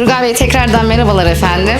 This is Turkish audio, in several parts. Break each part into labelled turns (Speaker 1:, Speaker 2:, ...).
Speaker 1: Turgay Bey tekrardan merhabalar efendim.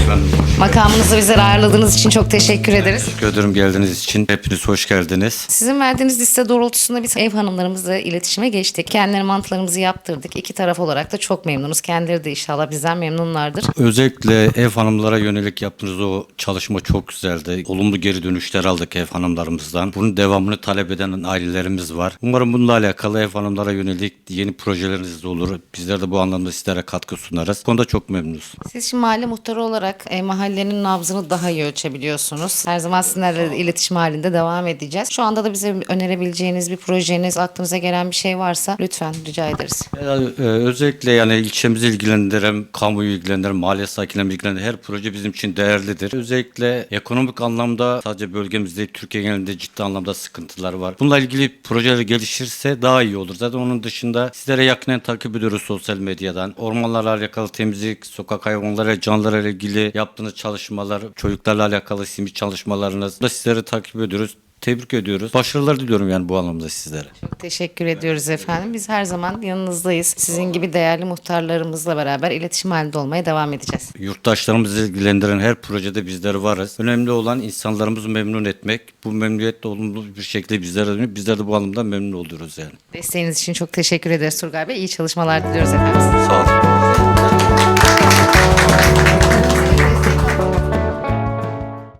Speaker 1: Makamınızı bizlere ağırladığınız için çok teşekkür ederiz.
Speaker 2: Teşekkür ederim geldiğiniz için. Hepiniz hoş geldiniz.
Speaker 1: Sizin verdiğiniz liste doğrultusunda biz ev hanımlarımızla iletişime geçtik. Kendileri mantılarımızı yaptırdık. İki taraf olarak da çok memnunuz. Kendileri de inşallah bizden memnunlardır.
Speaker 2: Özellikle ev hanımlara yönelik yaptığınız o çalışma çok güzeldi. Olumlu geri dönüşler aldık ev hanımlarımızdan. Bunun devamını talep eden ailelerimiz var. Umarım bununla alakalı ev hanımlara yönelik yeni projeleriniz de olur. Bizler de bu anlamda sizlere katkı sunarız. Bu konuda çok memnunuz.
Speaker 1: Siz şimdi mahalle muhtarı olarak e, mahallenin nabzını daha iyi ölçebiliyorsunuz. Her zaman sizinle iletişim halinde devam edeceğiz. Şu anda da bize önerebileceğiniz bir projeniz, aklınıza gelen bir şey varsa lütfen rica ederiz.
Speaker 2: Yani, e, özellikle yani ilçemizi ilgilendiren, kamuyu ilgilendiren, mahalle sakinlerini ilgilendiren her proje bizim için değerlidir. Özellikle ekonomik anlamda sadece bölgemizde Türkiye genelinde ciddi anlamda sıkıntılar var. Bununla ilgili projeler gelişirse daha iyi olur. Zaten onun dışında sizlere yakinen takip ediyoruz sosyal medyadan. Ormanlarla alakalı temizlik, sokak hayvanları, canlılarla ilgili yaptığınız çalışmalar, çocuklarla alakalı simit çalışmalarınız da sizleri takip ediyoruz. Tebrik ediyoruz. Başarılar diliyorum yani bu anlamda sizlere.
Speaker 1: Çok teşekkür ediyoruz efendim. Biz her zaman yanınızdayız. Sizin gibi değerli muhtarlarımızla beraber iletişim halinde olmaya devam edeceğiz.
Speaker 2: Yurttaşlarımızı ilgilendiren her projede bizler varız. Önemli olan insanlarımızı memnun etmek. Bu memnuniyetle olumlu bir şekilde bizlere dönüyor. Bizler de bu anlamda memnun oluyoruz yani.
Speaker 1: Desteğiniz için çok teşekkür ederiz Turgay Bey. İyi çalışmalar diliyoruz efendim.
Speaker 2: Sağ olun.